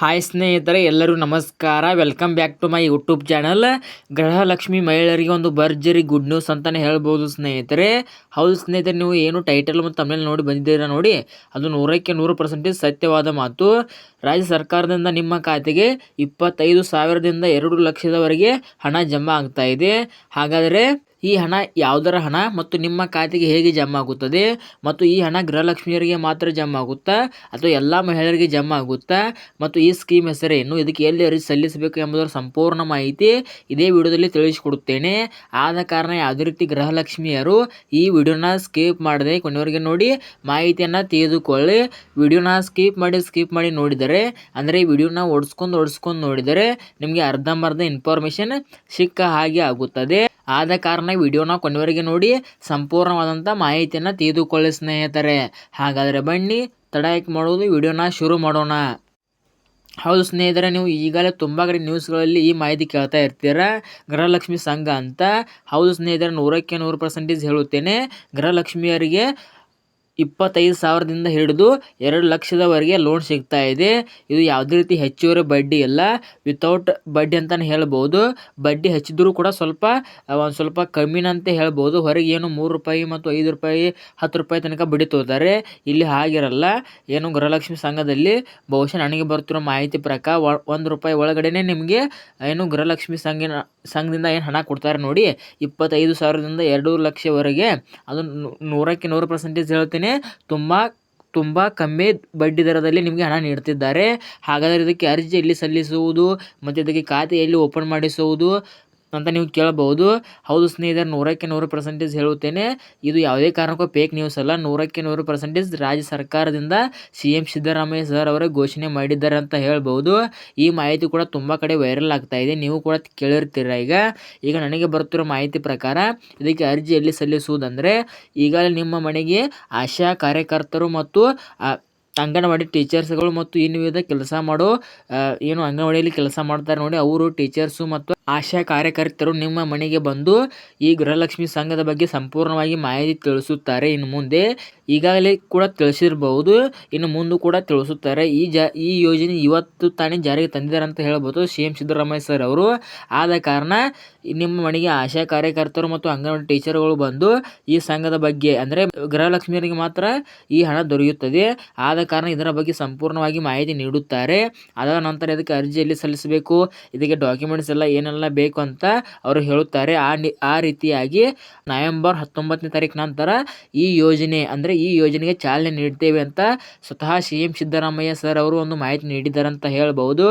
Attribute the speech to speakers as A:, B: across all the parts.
A: Hi ಸ್ನೇಹಿತರೆ, ಎಲ್ಲರೂ ನಮಸ್ಕಾರ. Welcome back to my YouTube channel Gruhalakshmi ಮಹಿಳೆಯರಿಗೆ ಒಂದು ಭರ್ಜರಿ ಗುಡ್ ನ್ಯೂಸ್ ಅಂತಲೇ ಹೇಳ್ಬೋದು ಸ್ನೇಹಿತರೆ. ಹೌದು ಸ್ನೇಹಿತರೆ, ನೀವು ಏನು ಟೈಟಲ್ ಮತ್ತು ತಮಿಳು ನೋಡಿ ಬಂದಿದ್ದೀರಾ ನೋಡಿ. ಅದು ನೂರಕ್ಕೆ ನೂರು ಪರ್ಸೆಂಟೇಜ್ ಸತ್ಯವಾದ ಮಾತು. ರಾಜ್ಯ ಸರ್ಕಾರದಿಂದ ನಿಮ್ಮ ಖಾತೆಗೆ ಇಪ್ಪತ್ತೈದು ಸಾವಿರದಿಂದ ಎರಡು ಲಕ್ಷದವರೆಗೆ ಹಣ ಜಮಾ ಆಗ್ತಾ ಇದೆ. ಹಾಗಾದರೆ ಈ ಹಣ ಯಾವುದರ ಹಣ ಮತ್ತು ನಿಮ್ಮ ಖಾತೆಗೆ ಹೇಗೆ ಜಮಾ ಆಗುತ್ತದೆ ಮತ್ತು ಈ ಹಣ ಗೃಹಲಕ್ಷ್ಮಿಯರಿಗೆ ಮಾತ್ರ ಜಮಾ ಆಗುತ್ತಾ ಅಥವಾ ಎಲ್ಲ ಮಹಿಳೆಯರಿಗೆ ಜಮಾ ಆಗುತ್ತಾ ಮತ್ತು ಈ ಸ್ಕೀಮ್ ಹೆಸರೇನು, ಇದಕ್ಕೆ ಎಲ್ಲಿ ಅರ್ಜಿ ಸಲ್ಲಿಸಬೇಕು ಎಂಬುದರ ಸಂಪೂರ್ಣ ಮಾಹಿತಿ ಇದೇ ವಿಡಿಯೋದಲ್ಲಿ ತಿಳಿಸಿಕೊಡುತ್ತೇನೆ. ಆದ ಕಾರಣ ಯಾವುದೇ ರೀತಿ ಗೃಹಲಕ್ಷ್ಮಿಯರು ಈ ವಿಡಿಯೋನ ಸ್ಕಿಪ್ ಮಾಡದೆ ಕೊನೆಯವರಿಗೆ ನೋಡಿ ಮಾಹಿತಿಯನ್ನು ತೆಗೆದುಕೊಳ್ಳಿ ವಿಡಿಯೋನ ಸ್ಕಿಪ್ ಮಾಡಿ ಸ್ಕಿಪ್ ಮಾಡಿ ನೋಡಿದರೆ, ಅಂದರೆ ಈ ವಿಡಿಯೋನ ಓಡಿಸ್ಕೊಂಡು ಓಡಿಸ್ಕೊಂಡು ನೋಡಿದರೆ ನಿಮಗೆ ಅರ್ಧಂಬರ್ಧ ಇನ್ಫಾರ್ಮೇಷನ್ ಸಿಕ್ಕ ಹಾಗೆ ಆಗುತ್ತದೆ. ಆದ ಕಾರಣ ವಿಡಿಯೋನ ಕೊನೆವರೆಗೆ ನೋಡಿ ಸಂಪೂರ್ಣವಾದಂಥ ಮಾಹಿತಿಯನ್ನು ತಿಳಿದುಕೊಳ್ಳಿ ಸ್ನೇಹಿತರೆ. ಹಾಗಾದರೆ ಬನ್ನಿ, ತಡ ಯಾಕೆ ಮಾಡೋದು ವಿಡಿಯೋನ ಶುರು ಮಾಡೋಣ. ಹೌದು ಸ್ನೇಹಿತರೆ, ನೀವು ಈಗಲೇ ತುಂಬ ಕಡೆ ನ್ಯೂಸ್ಗಳಲ್ಲಿ ಈ ಮಾಹಿತಿ ಕೇಳ್ತಾ ಇರ್ತೀರ? ಗೃಹಲಕ್ಷ್ಮಿ ಸಂಘ ಅಂತ. ಹೌದು ಸ್ನೇಹಿತರೆ, ನೂರಕ್ಕೆ ನೂರು ಪರ್ಸೆಂಟೇಜ್ ಹೇಳುತ್ತೇನೆ. ಗೃಹಲಕ್ಷ್ಮಿಯರಿಗೆ ಇಪ್ಪತ್ತೈದು ಸಾವಿರದಿಂದ ಹಿಡಿದು ಎರಡು ಲಕ್ಷದವರೆಗೆ ಲೋನ್ ಸಿಗ್ತಾ ಇದೆ. ಇದು ಯಾವುದೇ ರೀತಿ ಹೆಚ್ಚುವರಿ ಬಡ್ಡಿ ಇಲ್ಲ ವಿತೌಟ್ ಬಡ್ಡಿ ಅಂತಲೇ ಹೇಳ್ಬೋದು. ಬಡ್ಡಿ ಹೆಚ್ಚಿದ್ರೂ ಕೂಡ ಸ್ವಲ್ಪ ಒಂದು ಸ್ವಲ್ಪ ಕಮ್ಮಿನಂತೆ ಹೇಳ್ಬೋದು. ಹೊರಗೆ ಏನು ಮೂರು ರೂಪಾಯಿ ಮತ್ತು ಐದು ರೂಪಾಯಿ, ಹತ್ತು ರೂಪಾಯಿ ತನಕ ಬಡ್ಡಿ ತೋತಾರೆ ಇಲ್ಲಿ ಹಾಗಿರಲ್ಲ. ಏನು ಗೃಹಲಕ್ಷ್ಮಿ ಸಂಘದಲ್ಲಿ ಬಹುಶಃ ನನಗೆ ಬರ್ತಿರೋ ಮಾಹಿತಿ ಪ್ರಕಾರ ಒಂದು ರೂಪಾಯಿ ಒಳಗಡೆನೆ ನಿಮಗೆ ಏನು ಗೃಹಲಕ್ಷ್ಮಿ ಸಂಘಿನ ಸಂಘದಿಂದ ಏನು ಹಣ ಕೊಡ್ತಾರೆ ನೋಡಿ, ಇಪ್ಪತ್ತೈದು ಸಾವಿರದಿಂದ ಎರಡು ಲಕ್ಷವರೆಗೆ, ಅದು ನೂರಕ್ಕೆ ನೂರು ಪರ್ಸೆಂಟೇಜ್ ಹೇಳ್ತೀನಿ, ತುಂಬ ತುಂಬ ಕಮ್ಮಿ ಬಡ್ಡಿ ದರದಲ್ಲಿ ನಿಮಗೆ ಹಣ ನೀಡ್ತಿದ್ದಾರೆ. ಹಾಗಾದರೆ ಇದಕ್ಕೆ ಅರ್ಜಿ ಎಲ್ಲಿ ಸಲ್ಲಿಸುವುದು, ಮತ್ತು ಇದಕ್ಕೆ ಖಾತೆ ಎಲ್ಲಿ ಓಪನ್ ಮಾಡಿಸುವುದು ಅಂತ ನೀವು ಕೇಳಬಹುದು. ಹೌದು ಸ್ನೇಹಿತರೆ, ನೂರಕ್ಕೆ ನೂರು ಪರ್ಸೆಂಟೇಜ್ ಹೇಳುತ್ತೇನೆ. ಇದು ಯಾವುದೇ ಕಾರಣಕ್ಕೂ ಫೇಕ್ ನ್ಯೂಸ್ ಅಲ್ಲ. ನೂರಕ್ಕೆ ನೂರು ಪರ್ಸೆಂಟೇಜ್ ರಾಜ್ಯ ಸರ್ಕಾರದಿಂದ ಸಿ ಎಂ ಸಿದ್ದರಾಮಯ್ಯ ಸರ್ ಅವರೇ ಘೋಷಣೆ ಮಾಡಿದ್ದಾರೆ ಅಂತ ಹೇಳ್ಬೋದು ಈ ಮಾಹಿತಿ ಕೂಡ ತುಂಬ ಕಡೆ ವೈರಲ್ ಆಗ್ತಾ ಇದೆ. ನೀವು ಕೂಡ ಕೇಳಿರ್ತೀರ ಈಗ? ಈಗ ನನಗೆ ಬರ್ತಿರೋ ಮಾಹಿತಿ ಪ್ರಕಾರ ಇದಕ್ಕೆ ಅರ್ಜಿ ಎಲ್ಲಿ ಸಲ್ಲಿಸುವುದಂದರೆ, ಈಗಾಗಲೇ ನಿಮ್ಮ ಮನೆಗೆ ಆಶಾ ಕಾರ್ಯಕರ್ತರು ಮತ್ತು ಅಂಗನವಾಡಿ ಟೀಚರ್ಸ್ಗಳು ಮತ್ತು ಇನ್ನು ವಿವಿಧ ಕೆಲಸ ಮಾಡೋ ಏನು ಅಂಗನವಾಡಿಯಲ್ಲಿ ಕೆಲಸ ಮಾಡ್ತಾರೆ ನೋಡಿ, ಅವರು ಟೀಚರ್ಸು ಮತ್ತು ಆಶಾ ಕಾರ್ಯಕರ್ತರು ನಿಮ್ಮ ಮನೆಗೆ ಬಂದು ಈ ಗೃಹಲಕ್ಷ್ಮಿ ಸಂಘದ ಬಗ್ಗೆ ಸಂಪೂರ್ಣವಾಗಿ ಮಾಹಿತಿ ತಿಳಿಸುತ್ತಾರೆ. ಇನ್ನು ಮುಂದೆ ಈಗಾಗಲೇ ಕೂಡ ತಿಳಿಸಿರ್ಬಹುದು. ಇನ್ನು ಮುಂದೆ ಕೂಡ ತಿಳಿಸುತ್ತಾರೆ. ಈ ಜ, ಈ ಯೋಜನೆ ಇವತ್ತು ತಾನೇ ಜಾರಿಗೆ ತಂದಿದ್ದಾರೆ ಅಂತ ಹೇಳ್ಬೋದು ಸಿ ಎಂ ಸಿದ್ದರಾಮಯ್ಯ ಸರ್ ಅವರು. ಆದ ಕಾರಣ ನಿಮ್ಮ ಮನೆಗೆ ಆಶಾ ಕಾರ್ಯಕರ್ತರು ಮತ್ತು ಅಂಗನವಾಡಿ ಟೀಚರ್ಗಳು ಬಂದು ಈ ಸಂಘದ ಬಗ್ಗೆ ಅಂದರೆ ಗೃಹಲಕ್ಷ್ಮಿಯರಿಗೆ ಮಾತ್ರ ಈ ಹಣ ದೊರೆಯುತ್ತದೆ. ಆದ ಕಾರಣ ಇದರ ಬಗ್ಗೆ ಸಂಪೂರ್ಣವಾಗಿ ಮಾಹಿತಿ ನೀಡುತ್ತಾರೆ. ಅದರ ನಂತರ ಇದಕ್ಕೆ ಅರ್ಜಿಯಲ್ಲಿ ಸಲ್ಲಿಸಬೇಕು. ಇದಕ್ಕೆ ಡಾಕ್ಯುಮೆಂಟ್ಸ್ ಎಲ್ಲ ಏನೆಲ್ಲ ಬೇಕು ಅಂತ ಅವರು ಹೇಳುತ್ತಾರೆ. ಆ ಆ ರೀತಿಯಾಗಿ ನವೆಂಬರ್ ಹತ್ತೊಂಬತ್ತನೇ ತಾರೀಕು ನಂತರ ಈ ಯೋಜನೆ, ಅಂದರೆ ಈ ಯೋಜನೆಗೆ ಚಾಲನೆ ನೀಡ್ತೇವೆ ಅಂತ ಸ್ವತಃ ಸಿ ಎಂ ಸಿದ್ದರಾಮಯ್ಯ ಸರ್ ಅವರು ಒಂದು ಮಾಹಿತಿ ನೀಡಿದ್ದಾರೆ ಅಂತ ಹೇಳ್ಬೋದು.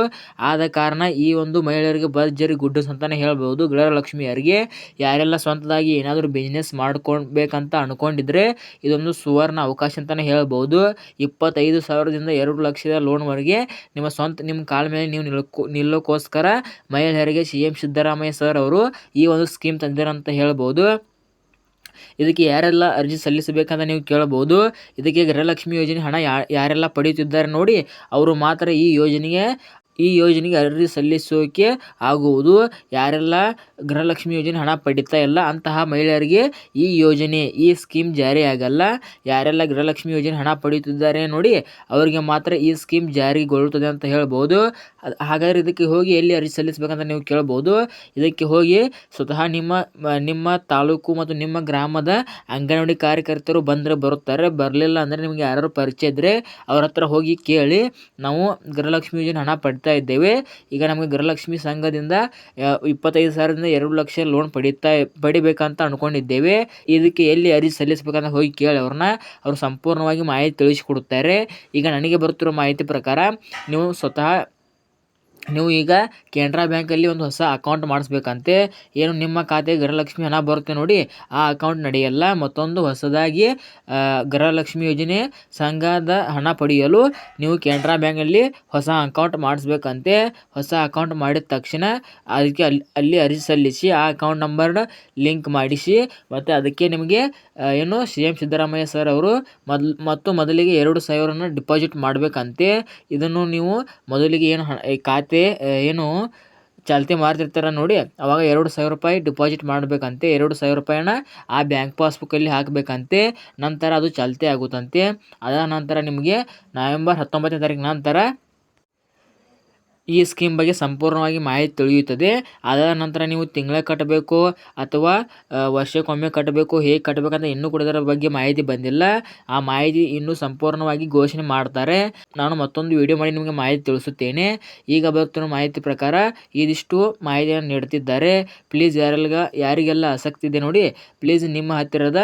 A: ಆದ ಕಾರಣ ಈ ಒಂದು ಮಹಿಳೆಯರಿಗೆ ಭರ್ಜರಿ ಗುಡ್ಡಸ್ ಅಂತಲೇ ಹೇಳ್ಬೋದು. ಗೃಹಲಕ್ಷ್ಮಿಯರಿಗೆ ಯಾರೆಲ್ಲ ಸ್ವಂತದಾಗಿ ಏನಾದರೂ ಬಿಸ್ನೆಸ್ ಮಾಡ್ಕೊಳ್ಬೇಕಂತ ಅನ್ಕೊಂಡಿದ್ರೆ ಇದೊಂದು ಸುವರ್ಣ ಅವಕಾಶ ಅಂತಲೇ ಹೇಳ್ಬೋದು. ಇಪ್ಪತ್ತೈದು ಸಾವಿರದಿಂದ ಎರಡು ಲಕ್ಷದ ಲೋನ್ವರೆಗೆ ನಿಮ್ಮ ಸ್ವಂತ, ನಿಮ್ಮ ಕಾಲ ಮೇಲೆ ನೀವು ನಿಲ್ಲೋಕೋಸ್ಕರ ನಿಲ್ಲೋಕ್ಕೋಸ್ಕರ ಮಹಿಳೆಯರಿಗೆ ಸಿ ಸಿದ್ದರಾಮಯ್ಯ ಸರ್ ಅವರು ಈ ಒಂದು ಸ್ಕೀಮ್ ತಂದಿದ್ದಾರೆ ಅಂತ ಹೇಳ್ಬೋದು. ಇದಕ್ಕೆ ಯಾರೆಲ್ಲ ಅರ್ಜಿ ಸಲ್ಲಿಸಬೇಕಂತ ನೀವು ಕೇಳಬಹುದು ಇದಕ್ಕೆ ಗೃಹಲಕ್ಷ್ಮಿ ಯೋಜನೆ ಹಣ ಯಾರೆಲ್ಲ ಪಡೆಯುತ್ತಿದ್ದಾರೆ ನೋಡಿ, ಅವರು ಮಾತ್ರ ಈ ಯೋಜನೆಗೆ ಈ ಯೋಜನೆಗೆ ಅರ್ಜಿ ಸಲ್ಲಿಸೋಕೆ ಆಗುವುದು? ಯಾರೆಲ್ಲ ಗೃಹಲಕ್ಷ್ಮಿ ಯೋಜನೆ ಹಣ ಪಡಿತಾ ಇಲ್ಲ, ಅಂತಹ ಮಹಿಳೆಯರಿಗೆ ಈ ಯೋಜನೆ, ಈ ಸ್ಕೀಮ್ ಜಾರಿಯಾಗಲ್ಲ. ಯಾರೆಲ್ಲ ಗೃಹಲಕ್ಷ್ಮಿ ಯೋಜನೆ ಹಣ ಪಡೆಯುತ್ತಿದ್ದಾರೆ ನೋಡಿ, ಅವರಿಗೆ ಮಾತ್ರ ಈ ಸ್ಕೀಮ್ ಜಾರಿಗೊಳ್ಳುತ್ತದೆ ಅಂತ ಹೇಳ್ಬೋದು. ಹಾಗಾದರೆ ಇದಕ್ಕೆ ಹೋಗಿ ಎಲ್ಲಿ ಅರ್ಜಿ ಸಲ್ಲಿಸಬೇಕಂತ ನೀವು ಕೇಳ್ಬೋದು. ಇದಕ್ಕೆ ಹೋಗಿ ಸ್ವತಃ ನಿಮ್ಮ ನಿಮ್ಮ ತಾಲೂಕು ಮತ್ತು ನಿಮ್ಮ ಗ್ರಾಮದ ಅಂಗನವಾಡಿ ಕಾರ್ಯಕರ್ತರು ಬಂದರೆ ಬರುತ್ತಾರೆ. ಬರಲಿಲ್ಲ ಅಂದರೆ ನಿಮಗೆ ಯಾರು ಪರಿಚಯ ಇದ್ದರೆ ಅವ್ರ ಹತ್ರ ಹೋಗಿ ಕೇಳಿ. ನಾವು ಗೃಹಲಕ್ಷ್ಮಿ ಯೋಜನೆ ಹಣ ಪಡಿತಾ ಇದ್ದೇವೆ. ಈಗ ನಮಗೆ ಗೃಹಲಕ್ಷ್ಮಿ ಸಂಘದಿಂದ ಇಪ್ಪತ್ತೈದು ಸಾವಿರದಿಂದ ಎರಡು ಲಕ್ಷ ಲೋನ್ ಪಡೀತಾ, ಪಡಿಬೇಕಂತ ಅಂದ್ಕೊಂಡಿದ್ದೇವೆ ಇದಕ್ಕೆ ಎಲ್ಲಿ ಅರ್ಜಿ ಸಲ್ಲಿಸಬೇಕಂತ ಹೋಗಿ ಕೇಳಿ ಅವ್ರನ್ನ. ಅವರು ಸಂಪೂರ್ಣವಾಗಿ ಮಾಹಿತಿ ತಿಳಿಸಿಕೊಡುತ್ತಾರೆ. ಈಗ ನನಗೆ ಬರುತ್ತಿರುವ ಮಾಹಿತಿ ಪ್ರಕಾರ, ನೀವು ಸ್ವತಃ ನೀವು ಈಗ ಕೆನರಾ ಬ್ಯಾಂಕಲ್ಲಿ ಒಂದು ಹೊಸ ಅಕೌಂಟ್ ಮಾಡಿಸ್ಬೇಕಂತೆ, ಏನು ನಿಮ್ಮ ಖಾತೆಗೆ ಗೃಹಲಕ್ಷ್ಮಿ ಹಣ ಬರುತ್ತೆ ನೋಡಿ, ಆ ಅಕೌಂಟ್ ನಡೆಯಲ್ಲ. ಮತ್ತೊಂದು ಹೊಸದಾಗಿ ಗೃಹಲಕ್ಷ್ಮಿ ಯೋಜನೆ ಸಂಘದ ಹಣ ಪಡೆಯಲು ನೀವು ಕೆನರಾ ಬ್ಯಾಂಕಲ್ಲಿ ಹೊಸ ಅಕೌಂಟ್ ಮಾಡಿಸ್ಬೇಕಂತೆ. ಹೊಸ ಅಕೌಂಟ್ ಮಾಡಿದ ತಕ್ಷಣ ಅದಕ್ಕೆ ಅಲ್ಲಿ ಅಲ್ಲಿ ಅರ್ಜಿ ಸಲ್ಲಿಸಿ, ಆ ಅಕೌಂಟ್ ನಂಬರ್ನ ಲಿಂಕ್ ಮಾಡಿಸಿ, ಮತ್ತು ಅದಕ್ಕೆ ನಿಮಗೆ ಏನು ಸಿ ಎಂ ಸಿದ್ದರಾಮಯ್ಯ ಸರ್ ಅವರು ಮೊದ್ಲು ಮತ್ತು ಮೊದಲಿಗೆ ಎರಡು ಸಾವಿರನ ಡಿಪಾಸಿಟ್ ಮಾಡಬೇಕಂತೆ. ಇದನ್ನು ನೀವು ಮೊದಲಿಗೆ ಏನು ಹಣ ಖಾತೆ ಏನು ಚಾಲ್ತಿ ಮಾಡ್ತಿರ್ತಾರ ನೋಡಿ, ಅವಾಗ ಎರಡು ಸಾವಿರ ರೂಪಾಯಿ ಡಿಪಾಸಿಟ್ ಮಾಡಬೇಕಂತೆ, ಎರಡು ಸಾವಿರ ರೂಪಾಯಿನ ಆ ಬ್ಯಾಂಕ್ ಪಾಸ್ಬುಕ್ಕಲ್ಲಿ ಹಾಕಬೇಕಂತೆ, ನಂತರ ಅದು ಚಾಲ್ತಿ ಆಗುತ್ತಂತೆ. ಅದಾದ ನಂತರ ನಿಮಗೆ ನವೆಂಬರ್ ಹತ್ತೊಂಬತ್ತನೇ ತಾರೀಕು ನಂತರ ಈ ಸ್ಕೀಮ್ ಬಗ್ಗೆ ಸಂಪೂರ್ಣವಾಗಿ ಮಾಹಿತಿ ತಿಳಿಯುತ್ತದೆ. ಅದಾದ ನಂತರ ನೀವು ತಿಂಗಳ ಕಟ್ಟಬೇಕು ಅಥವಾ ವರ್ಷಕ್ಕೊಮ್ಮೆ ಕಟ್ಟಬೇಕು, ಹೇಗೆ ಕಟ್ಟಬೇಕಂತ ಇನ್ನೂ ಕೂಡ ಇದರ ಬಗ್ಗೆ ಮಾಹಿತಿ ಬಂದಿಲ್ಲ. ಆ ಮಾಹಿತಿ ಇನ್ನೂ ಸಂಪೂರ್ಣವಾಗಿ ಘೋಷಣೆ ಮಾಡ್ತಾರೆ. ನಾನು ಮತ್ತೊಂದು ವಿಡಿಯೋ ಮಾಡಿ ನಿಮಗೆ ಮಾಹಿತಿ ತಿಳಿಸುತ್ತೇನೆ. ಈಗ ಬರುತ್ತಿರುವ ಮಾಹಿತಿ ಪ್ರಕಾರ ಇದಿಷ್ಟು ಮಾಹಿತಿಯನ್ನು ನೀಡುತ್ತಿದ್ದಾರೆ. ಪ್ಲೀಸ್ ಯಾರೆಲ್ಲ ಯಾರಿಗೆಲ್ಲ ಆಸಕ್ತಿ ಇದೆ ನೋಡಿ. ಪ್ಲೀಸ್ ನಿಮ್ಮ ಹತ್ತಿರದ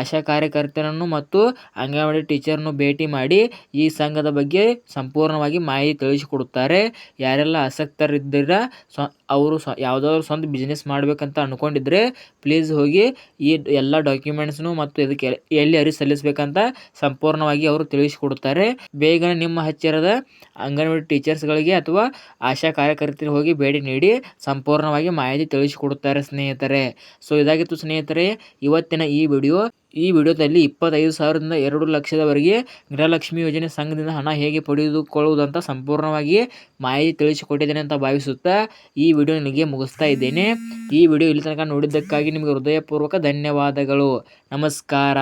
A: ಆಶಾ ಕಾರ್ಯಕರ್ತರನ್ನು ಮತ್ತು ಅಂಗನವಾಡಿ ಟೀಚರ್ನು ಭೇಟಿ ಮಾಡಿ ಈ ಸಂಘದ ಬಗ್ಗೆ ಸಂಪೂರ್ಣವಾಗಿ ಮಾಹಿತಿ ತಿಳಿಸಿಕೊಡುತ್ತಾರೆ. ಯಾರೆಲ್ಲ ಆಸಕ್ತರಿದ್ದೀರ, ಸ್ವ, ಅವರು ಸ್ವ, ಯಾವುದಾದ್ರು ಸ್ವಂತ ಬಿಸ್ನೆಸ್ ಮಾಡಬೇಕಂತ ಅಂದ್ಕೊಂಡಿದ್ರೆ ಪ್ಲೀಸ್ ಹೋಗಿ ಈ ಎಲ್ಲ ಡಾಕ್ಯುಮೆಂಟ್ಸ್ನು ಮತ್ತು ಇದಕ್ಕೆ ಎಲ್ಲಿ ಅರ್ಜಿ ಸಲ್ಲಿಸಬೇಕಂತ ಸಂಪೂರ್ಣವಾಗಿ ಅವರು ತಿಳಿಸಿಕೊಡುತ್ತಾರೆ ಬೇಗನೆ ನಿಮ್ಮ ಹತ್ತಿರದ ಅಂಗನವಾಡಿ ಟೀಚರ್ಸ್ಗಳಿಗೆ ಅಥವಾ ಆಶಾ ಕಾರ್ಯಕರ್ತರಿಗೆ ಹೋಗಿ ಭೇಟಿ ನೀಡಿ ಸಂಪೂರ್ಣವಾಗಿ ಮಾಹಿತಿ ತಿಳಿಸಿಕೊಡುತ್ತಾರೆ ಸ್ನೇಹಿತರೆ. ಸೊ ಇದಾಗಿತ್ತು ಸ್ನೇಹಿತರೆ, ಇವತ್ತಿನ ಈ ವಿಡಿಯೋ ಈ ವಿಡಿಯೋದಲ್ಲಿ ಇಪ್ಪತ್ತೈದು ಸಾವಿರದಿಂದ ಎರಡು ಲಕ್ಷದವರೆಗೆ ಗೃಹಲಕ್ಷ್ಮಿ ಯೋಜನೆ ಸಂಘದಿಂದ ಹಣ ಹೇಗೆ ಪಡೆದುಕೊಳ್ಳುವುದಂತ ಸಂಪೂರ್ಣವಾಗಿ ಮಾಹಿತಿ ತಿಳಿಸಿಕೊಟ್ಟಿದ್ದೇನೆ ಅಂತ ಭಾವಿಸುತ್ತಾ ಈ ವಿಡಿಯೋ ನಿಮಗೆ ಮುಗಿಸ್ತಾ ಇದ್ದೇನೆ. ಈ ವಿಡಿಯೋ ಇಲ್ಲಿ ತನಕ ನೋಡಿದ್ದಕ್ಕಾಗಿ ನಿಮಗೆ ಹೃದಯಪೂರ್ವಕ ಧನ್ಯವಾದಗಳು. ನಮಸ್ಕಾರ.